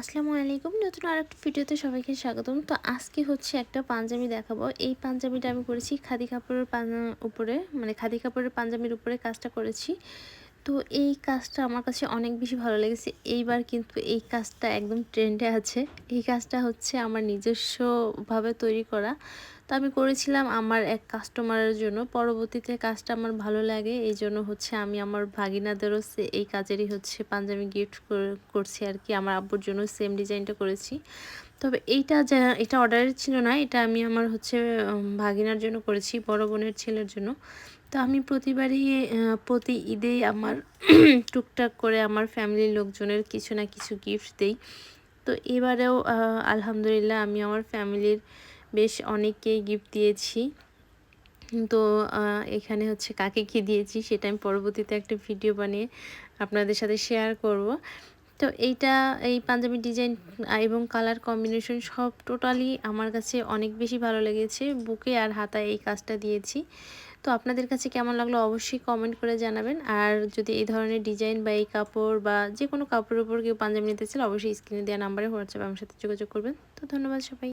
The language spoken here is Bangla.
আসসালামু আলাইকুম। নতুন আর একটা ভিডিওতে সবাইকে স্বাগতম। তো আজকে হচ্ছে একটা পাঞ্জাবি দেখাবো। এই পাঞ্জাবিটা আমি করেছি খাদি কাপড়ের উপরে মানে খাদি কাপড়ের পাঞ্জাবির উপরে কাজটা করেছি। তো এই কাজটা আমার কাছে অনেক বেশি ভালো লেগেছে। এইবার কিন্তু এই কাজটা একদম ট্রেন্ডে আছে। এই কাজটা হচ্ছে আমার নিজস্বভাবে তৈরি করা। তো আমি করেছিলাম আমার এক কাস্টমারের জন্য। পরবর্তীতে কাজটা আমার ভালো লাগে, এই জন্য হচ্ছে আমি আমার ভাগিনাদেরও এই কাজেরই হচ্ছে পাঞ্জাবি গিফট করছি আর কি। আমার আব্বুর জন্য সেম ডিজাইনটা করেছি। তবে এইটা যা, এটা অর্ডারের ছিল না, এটা আমি আমার হচ্ছে ভাগিনার জন্য করেছি, বড় বোনের ছেলের জন্য। তো আমি প্রতিবারই প্রতি ঈদেই আমার টুকটাক করে আমার ফ্যামিলির লোকজনের কিছু না কিছু গিফট দেই। তো এবারেও আলহামদুলিল্লাহ আমি আমার ফ্যামিলির বেশ অনেককেই গিফট দিয়েছি। তো এখানে হচ্ছে কাকে কী দিয়েছি সেটা আমি পরবর্তীতে একটা ভিডিও বানিয়ে আপনাদের সাথে শেয়ার করব। তো এইটা, এই পাঞ্জাবি ডিজাইন এবং কালার কম্বিনেশন সব টোটালি আমার কাছে অনেক বেশি ভালো লেগেছে। বুকে আর হাতায় এই কাজটা দিয়েছি। তো আপনাদের কাছে কেমন লাগল অবশ্যই কমেন্ট করে জানাবেন। আর যদি এই ধরনের ডিজাইন বা এই কাপড় বা যে কোনো কাপড়ের উপর কেউ পাঞ্জাবি নিতে চাইলে অবশ্যই স্ক্রিনে দেওয়া নাম্বারে হোয়াটসঅ্যাপ আমার সাথে যোগাযোগ করবেন। তো ধন্যবাদ সবাই